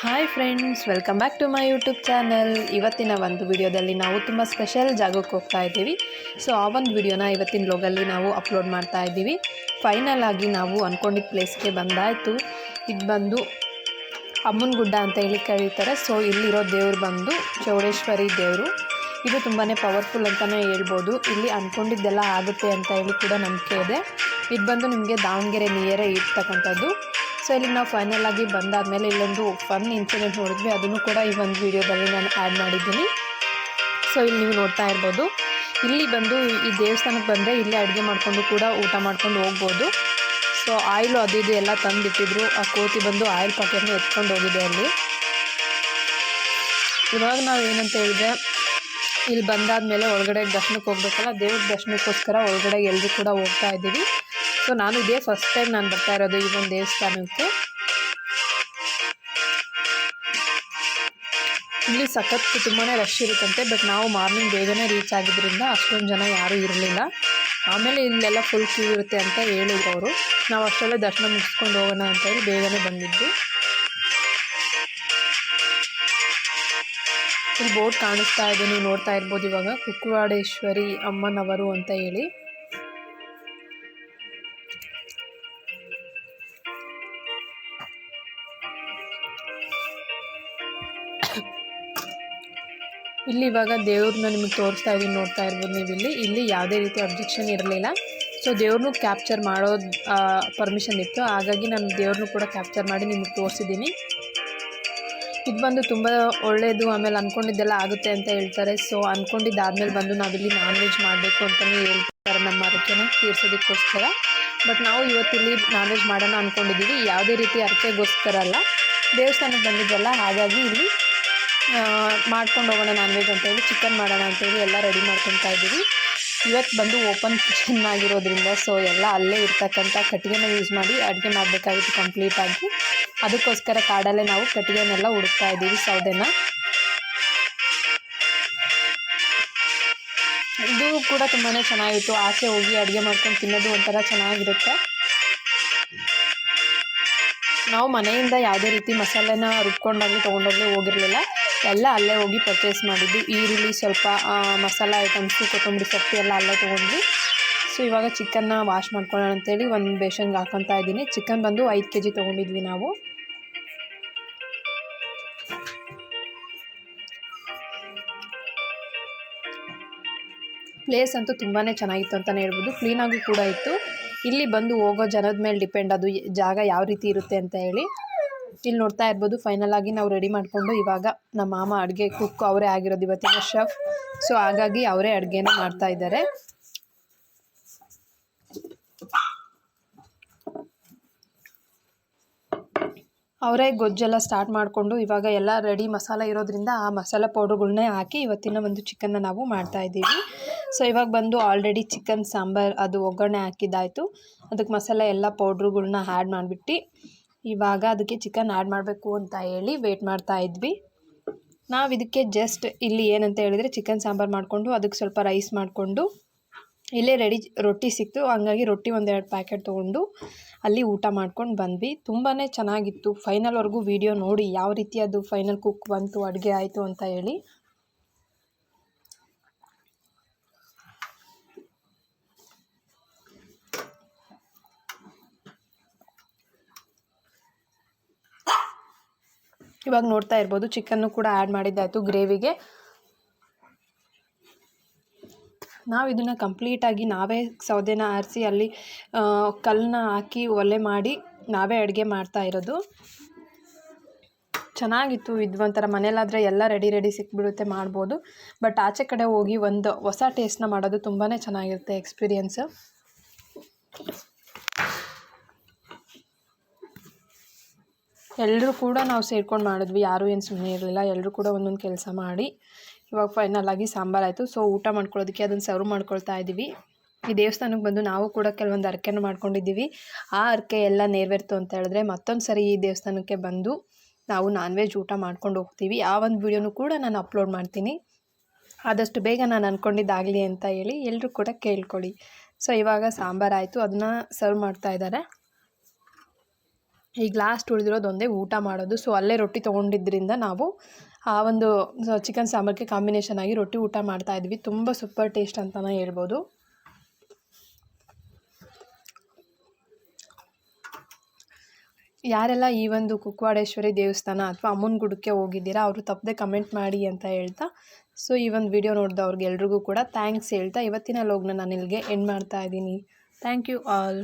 Hi friends welcome back to my YouTube channel ಇವತ್ತಿನ ಒಂದು ವಿಡಿಯೋದಲ್ಲಿ ನಾವು ತುಂಬ ಸ್ಪೆಷಲ್ ಜಾಗಕ್ಕೆ ಹೋಗ್ತಾ ಇದ್ದೀವಿ. ಸೊ ಆ ಒಂದು ವಿಡಿಯೋನ ಇವತ್ತಿನ ಲೋಗಲ್ಲಿ ನಾವು ಅಪ್ಲೋಡ್ ಮಾಡ್ತಾ ಇದ್ದೀವಿ. ಫೈನಲ್ ಆಗಿ ನಾವು ಅಂದ್ಕೊಂಡಿದ್ದ ಪ್ಲೇಸ್ಗೆ ಬಂದಾಯಿತು. ಇದು ಬಂದು ಅಮ್ಮನ ಗುಡ್ಡ ಅಂತ ಹೇಳಿ ಕರೀತಾರೆ. ಸೊ ಇಲ್ಲಿರೋ ದೇವ್ರು ಬಂದು ಚೌಡೇಶ್ವರಿ ದೇವರು. ಇದು ತುಂಬಾ ಪವರ್ಫುಲ್ ಅಂತಲೇ ಹೇಳ್ಬೋದು. ಇಲ್ಲಿ ಅಂದ್ಕೊಂಡಿದ್ದೆಲ್ಲ ಆಗುತ್ತೆ ಅಂತ ಹೇಳಿ ಕೂಡ ನಂಬಿಕೆ ಇದೆ. ಇದು ಬಂದು ನಿಮಗೆ ದಾವಣಗೆರೆ ನಿಯರೇ ಇರ್ತಕ್ಕಂಥದ್ದು. ಸೊ ಇಲ್ಲಿ ನಾವು ಫೈನಲ್ ಆಗಿ ಬಂದಾದಮೇಲೆ ಇಲ್ಲೊಂದು ಫನ್ ಇನ್ಸಿಡೆಂಟ್ ನೋಡಿದ್ವಿ. ಅದನ್ನು ಕೂಡ ಈ ಒಂದು ವಿಡಿಯೋದಲ್ಲಿ ನಾನು ಆ್ಯಡ್ ಮಾಡಿದ್ದೀನಿ. ಸೊ ಇಲ್ಲಿ ನೀವು ನೋಡ್ತಾ ಇರ್ಬೋದು. ಇಲ್ಲಿ ಬಂದು ಈ ದೇವಸ್ಥಾನಕ್ಕೆ ಬಂದರೆ ಇಲ್ಲಿ ಅಡುಗೆ ಮಾಡಿಕೊಂಡು ಕೂಡ ಊಟ ಮಾಡ್ಕೊಂಡು ಹೋಗ್ಬೋದು. ಸೊ ಆಯಿಲು ಅದು ಇದು ಎಲ್ಲ ತಂದುಬಿಟ್ಟಿದ್ರು ಆ ಕೋತಿ ಬಂದು ಆಯಿಲ್ ಪಾಕೆಟ್ನ ಎತ್ಕೊಂಡು ಹೋಗಿದೆ ಅಲ್ಲಿ. ಇವಾಗ ನಾವು ಏನಂತ ಹೇಳಿದ್ರೆ, ಇಲ್ಲಿ ಬಂದಾದಮೇಲೆ ಒಳಗಡೆ ದರ್ಶನಕ್ಕೆ ಹೋಗ್ಬೇಕಲ್ಲ, ದೇವ್ರ ದರ್ಶನಕ್ಕೋಸ್ಕರ ಒಳಗಡೆ ಎಲ್ಲರೂ ಕೂಡ ಹೋಗ್ತಾ ಇದ್ದೀವಿ. ಸೊ ನಾನು ಇದೇ ಫಸ್ಟ್ ಟೈಮ್ ನಾನು ಬರ್ತಾ ಇರೋದು ಈ ಒಂದು ದೇವಸ್ಥಾನಕ್ಕೆ. ಇಲ್ಲಿ ಸಖತ್ತು ತುಂಬಾ ರಶ್ ಇರುತ್ತಂತೆ ಬಟ್ ನಾವು ಮಾರ್ನಿಂಗ್ ಬೇಗನೆ ರೀಚ್ ಆಗಿದ್ದರಿಂದ ಅಷ್ಟೊಂದು ಜನ ಯಾರೂ ಇರಲಿಲ್ಲ. ಆಮೇಲೆ ಇಲ್ಲೆಲ್ಲ ಫುಲ್ ಕ್ಯೂ ಇರುತ್ತೆ ಅಂತ ಹೇಳಿದ್ರು ಅವರು. ನಾವು ಅಷ್ಟರಲ್ಲೇ ದರ್ಶನ ಮುಗಿಸ್ಕೊಂಡು ಹೋಗೋಣ ಅಂತ ಹೇಳಿ ಬೇಗನೆ ಬಂದಿದ್ದು ಇಲ್ಲಿ ಬೋರ್ಡ್ ಕಾಣಿಸ್ತಾ ಇದೆ, ನೀವು ನೋಡ್ತಾ ಇರ್ಬೋದು ಇವಾಗ. ಕುಕ್ಕುವಾಡೇಶ್ವರಿ ಅಮ್ಮನವರು ಅಂತ ಹೇಳಿ. ಇಲ್ಲಿ ಇವಾಗ ದೇವ್ರನ್ನ ನಿಮಗೆ ತೋರಿಸ್ತಾ ಇದ್ದೀನಿ ನೋಡ್ತಾ ಇರ್ಬೋದು ನೀವು ಇಲ್ಲಿ. ಇಲ್ಲಿ ಯಾವುದೇ ರೀತಿ ಅಬ್ಜೆಕ್ಷನ್ ಇರಲಿಲ್ಲ. ಸೊ ದೇವ್ರನ್ನೂ ಕ್ಯಾಪ್ಚರ್ ಮಾಡೋದು ಪರ್ಮಿಷನ್ ಇತ್ತು. ಹಾಗಾಗಿ ನಾನು ದೇವ್ರನ್ನೂ ಕೂಡ ಕ್ಯಾಪ್ಚರ್ ಮಾಡಿ ನಿಮಗೆ ತೋರಿಸಿದ್ದೀನಿ. ಇದು ಬಂದು ತುಂಬ ಒಳ್ಳೆಯದು ಆಮೇಲೆ ಅಂದ್ಕೊಂಡಿದ್ದೆಲ್ಲ ಆಗುತ್ತೆ ಅಂತ ಹೇಳ್ತಾರೆ. ಸೊ ಅಂದ್ಕೊಂಡಿದ್ದಾದ್ಮೇಲೆ ಬಂದು ನಾವಿಲ್ಲಿ ನಾನ್ ವೆಜ್ ಮಾಡಬೇಕು ಅಂತಲೇ ಹೇಳ್ತಾರೆ ನಮ್ಮ ಅರಕೆನ, ತೀರ್ಸೋದಕ್ಕೋಸ್ಕರ. ಬಟ್ ನಾವು ಇವತ್ತಿಲ್ಲಿ ನಾನ್ ವೆಜ್ ಮಾಡೋಣ ಅಂದ್ಕೊಂಡಿದ್ದೀವಿ ಯಾವುದೇ ರೀತಿ ಅರಕೆಗೋಸ್ಕರ ಅಲ್ಲ. ದೇವಸ್ಥಾನಕ್ಕೆ ಬಂದಿದ್ದಲ್ಲ. ಹಾಗಾಗಿ ಇಲ್ಲಿ ಮಾಡ್ಕೊಂಡು ಹೋಗೋಣ ನಾನ್ ವೆಜ್ ಅಂತ ಹೇಳಿ ಚಿಕನ್ ಮಾಡೋಣ ಅಂತೇಳಿ ಎಲ್ಲ ರೆಡಿ ಮಾಡ್ಕೊತಾ ಇದ್ದೀವಿ. ಇವತ್ತು ಬಂದು ಓಪನ್ ಕಿಚನ್ ಆಗಿರೋದ್ರಿಂದ ಸೊ ಎಲ್ಲ ಅಲ್ಲೇ ಇರ್ತಕ್ಕಂಥ ಕಟ್ಟಿಗೆನ ಯೂಸ್ ಮಾಡಿ ಅಡುಗೆ ಮಾಡಬೇಕಾಗಿತ್ತು ಕಂಪ್ಲೀಟಾಗಿ ಅದಕ್ಕೋಸ್ಕರ ಕಾಡಲ್ಲೇ ನಾವು ಕಟ್ಟಿಗೆನೆಲ್ಲ ಹುಡುಕ್ತಾ ಇದ್ದೀವಿ ಸೌದೆನ. ಇದು ಕೂಡ ತುಂಬಾ ಚೆನ್ನಾಗಿತ್ತು. ಆಚೆ ಹೋಗಿ ಅಡುಗೆ ಮಾಡ್ಕೊಂಡು ತಿನ್ನೋದು ಒಂಥರ ಚೆನ್ನಾಗಿರುತ್ತೆ. ನಾವು ಮನೆಯಿಂದ ಯಾವುದೇ ರೀತಿ ಮಸಾಲೆನ ರುಬ್ಕೊಂಡಾಗಲಿ ತೊಗೊಂಡೋಗಿ ಹೋಗಿರಲಿಲ್ಲ. ಎಲ್ಲ ಅಲ್ಲೇ ಹೋಗಿ ಪರ್ಚೇಸ್ ಮಾಡಿದ್ದು. ಈರುಳ್ಳಿ ಸ್ವಲ್ಪ ಮಸಾಲ ಐಟಮ್ಸು ಕೊತ್ತಂಬರಿ ಸೊಪ್ಪು ಎಲ್ಲ ಅಲ್ಲೇ ತೊಗೊಂಡ್ವಿ. ಸೊ ಇವಾಗ ಚಿಕನ್ನ ವಾಶ್ ಮಾಡ್ಕೊಳ್ಳೋಣ ಅಂತೇಳಿ ಒಂದು ಬೇಷನ್ಗೆ ಹಾಕೊತಾ ಇದ್ದೀನಿ. ಚಿಕನ್ ಬಂದು ಐದು ಕೆ ಜಿ ತೊಗೊಂಡಿದ್ವಿ ನಾವು. ಪ್ಲೇಸ್ ಅಂತೂ ತುಂಬಾ ಚೆನ್ನಾಗಿತ್ತು ಅಂತಲೇ ಹೇಳ್ಬೋದು. ಕ್ಲೀನಾಗೂ ಕೂಡ ಇತ್ತು. ಇಲ್ಲಿ ಬಂದು ಹೋಗೋ ಜನದ ಮೇಲೆ ಡಿಪೆಂಡ್ ಅದು, ಜಾಗ ಯಾವ ರೀತಿ ಇರುತ್ತೆ ಅಂತ ಹೇಳಿ. ಇಲ್ಲಿ ನೋಡ್ತಾ ಇರ್ಬೋದು ಫೈನಲ್ ಆಗಿ ನಾವು ರೆಡಿ ಮಾಡಿಕೊಂಡು ಇವಾಗ ನಮ್ಮ ಮಾಮ ಅಡುಗೆ ಕುಕ್ ಅವರೇ ಆಗಿರೋದು ಇವತ್ತಿನ ಶೆಫ್ ಸೊ ಹಾಗಾಗಿ ಅವರೇ ಅಡುಗೆನ ಮಾಡ್ತಾ ಇದ್ದಾರೆ. ಅವರೇ ಗೊಜ್ಜೆಲ್ಲ ಸ್ಟಾರ್ಟ್ ಮಾಡಿಕೊಂಡು ಇವಾಗ ಎಲ್ಲ ರೆಡಿ ಮಸಾಲ ಇರೋದ್ರಿಂದ ಆ ಮಸಾಲ ಪೌಡ್ರುಗಳನ್ನೇ ಹಾಕಿ ಇವತ್ತಿನ ಒಂದು ಚಿಕನ್ನ ನಾವು ಮಾಡ್ತಾ ಇದ್ದೀವಿ. ಸೊ ಇವಾಗ ಬಂದು ಆಲ್ರೆಡಿ ಚಿಕನ್ ಸಾಂಬಾರು, ಅದು ಒಗ್ಗರಣೆ ಹಾಕಿದ್ದಾಯಿತು. ಅದಕ್ಕೆ ಮಸಾಲೆ ಎಲ್ಲ ಪೌಡ್ರುಗಳನ್ನ ಆ್ಯಡ್ ಮಾಡಿಬಿಟ್ಟು ಇವಾಗ ಅದಕ್ಕೆ ಚಿಕನ್ ಆ್ಯಡ್ ಮಾಡಬೇಕು ಅಂತ ಹೇಳಿ ವೇಟ್ ಮಾಡ್ತಾ ಇದ್ವಿ. ನಾವು ಇದಕ್ಕೆ ಜಸ್ಟ್ ಇಲ್ಲಿ ಏನಂತ ಹೇಳಿದರೆ ಚಿಕನ್ ಸಾಂಬಾರು ಮಾಡಿಕೊಂಡು ಅದಕ್ಕೆ ಸ್ವಲ್ಪ ರೈಸ್ ಮಾಡಿಕೊಂಡು ಇಲ್ಲೇ ರೆಡಿ ರೊಟ್ಟಿ ಸಿಕ್ತು. ಹಂಗಾಗಿ ರೊಟ್ಟಿ ಒಂದೆರಡು ಪ್ಯಾಕೆಟ್ ತೊಗೊಂಡು ಅಲ್ಲಿ ಊಟ ಮಾಡ್ಕೊಂಡು ಬಂದ್ವಿ. ತುಂಬಾ ಚೆನ್ನಾಗಿತ್ತು. ಫೈನಲ್ವರೆಗೂ ವೀಡಿಯೋ ನೋಡಿ ಯಾವ ರೀತಿ ಅದು ಫೈನಲ್ ಕುಕ್ ಬಂತು, ಅಡುಗೆ ಆಯಿತು ಅಂತ ಹೇಳಿ. ಇವಾಗ ನೋಡ್ತಾ ಇರ್ಬೋದು. ಚಿಕನ್ನು ಕೂಡ ಆ್ಯಡ್ ಮಾಡಿದ್ದಾಯಿತು ಗ್ರೇವಿಗೆ. ನಾವು ಇದನ್ನು ಕಂಪ್ಲೀಟಾಗಿ ನಾವೇ ಸೌದೆನ ಆರಿಸಿ ಅಲ್ಲಿ ಕಲ್ಲನ್ನ ಹಾಕಿ ಒಲೆ ಮಾಡಿ ನಾವೇ ಅಡುಗೆ ಮಾಡ್ತಾ ಇರೋದು. ಚೆನ್ನಾಗಿತ್ತು. ಇದು ಒಂಥರ ಮನೇಲಾದರೆ ಎಲ್ಲ ರೆಡಿ ರೆಡಿ ಸಿಕ್ಬಿಡುತ್ತೆ ಮಾಡ್ಬೋದು. ಬಟ್ ಆಚೆ ಕಡೆ ಹೋಗಿ ಒಂದು ಹೊಸ ಟೇಸ್ಟ್ನ ಮಾಡೋದು ತುಂಬಾ ಚೆನ್ನಾಗಿರುತ್ತೆ ಎಕ್ಸ್ಪೀರಿಯನ್ಸು ಎಲ್ಲರೂ ಕೂಡ ನಾವು ಸೇರ್ಕೊಂಡು ಮಾಡಿದ್ವಿ. ಯಾರೂ ಏನು ಸುಮ್ಮನೆ ಇರಲಿಲ್ಲ. ಎಲ್ಲರೂ ಕೂಡ ಒಂದೊಂದು ಕೆಲಸ ಮಾಡಿ ಇವಾಗ ಫೈನಲ್ ಆಗಿ ಸಾಂಬಾರಾಯಿತು ಸೊ ಊಟ ಮಾಡ್ಕೊಳ್ಳೋದಕ್ಕೆ ಅದನ್ನು ಸರ್ವ್ ಮಾಡ್ಕೊಳ್ತಾ ಇದ್ದೀವಿ ಈ ದೇವಸ್ಥಾನಕ್ಕೆ ಬಂದು ನಾವು ಕೂಡ ಕೆಲವೊಂದು ಅರ್ಕೆನ ಮಾಡ್ಕೊಂಡಿದ್ದೀವಿ. ಆ ಅರ್ಕೆ ಎಲ್ಲ ನೆರವೇರ್ತು ಅಂತ ಹೇಳಿದ್ರೆ ಮತ್ತೊಂದು ಸರಿ ಈ ದೇವಸ್ಥಾನಕ್ಕೆ ಬಂದು ನಾವು ನಾನ್ ವೆಜ್ ಊಟ ಮಾಡ್ಕೊಂಡು ಹೋಗ್ತೀವಿ. ಆ ಒಂದು ವೀಡಿಯೋನು ಕೂಡ ನಾನು ಅಪ್ಲೋಡ್ ಮಾಡ್ತೀನಿ. ಆದಷ್ಟು ಬೇಗ ನಾನು ಅಂದ್ಕೊಂಡಿದ್ದಾಗಲಿ ಅಂತ ಹೇಳಿ ಎಲ್ಲರೂ ಕೂಡ ಕೇಳ್ಕೊಳ್ಳಿ. ಸೊ ಇವಾಗ ಸಾಂಬಾರಾಯಿತು ಅದನ್ನ ಸರ್ವ್ ಮಾಡ್ತಾ ಇದ್ದಾರೆ. ಈಗ ಲಾಸ್ಟ್ ಉಳಿದಿರೋದು ಒಂದೇ ಊಟ ಮಾಡೋದು. ಸೊ ಅಲ್ಲೇ ರೊಟ್ಟಿ ತೊಗೊಂಡಿದ್ದರಿಂದ ನಾವು ಆ ಒಂದು ಚಿಕನ್ ಸಾಂಬಾರಿಗೆ ಕಾಂಬಿನೇಷನ್ ಆಗಿ ರೊಟ್ಟಿ ಊಟ ಮಾಡ್ತಾ ಇದ್ವಿ. ತುಂಬ ಸೂಪರ್ ಟೇಸ್ಟ್ ಅಂತಲೇ ಹೇಳ್ಬೋದು. ಯಾರೆಲ್ಲ ಈ ಒಂದು ಕುಕ್ವಾಡೇಶ್ವರಿ ದೇವಸ್ಥಾನ ಅಥವಾ ಅಮ್ಮನ ಗುಡಕ್ಕೆ ಹೋಗಿದ್ದೀರಾ, ಅವರು ತಪ್ಪದೆ ಕಮೆಂಟ್ ಮಾಡಿ ಅಂತ ಹೇಳ್ತಾ ಸೊ ಈ ಒಂದು ವಿಡಿಯೋ ನೋಡಿದವ್ರಿಗೆಲ್ರಿಗೂ ಕೂಡ ಥ್ಯಾಂಕ್ಸ್ ಹೇಳ್ತಾ, ಇವತ್ತಿನ ಲೋಗ್ನ ನಾನು ಇಲ್ಲಿಗೆ ಎಂಡ್ ಮಾಡ್ತಾ ಇದ್ದೀನಿ. Thank you all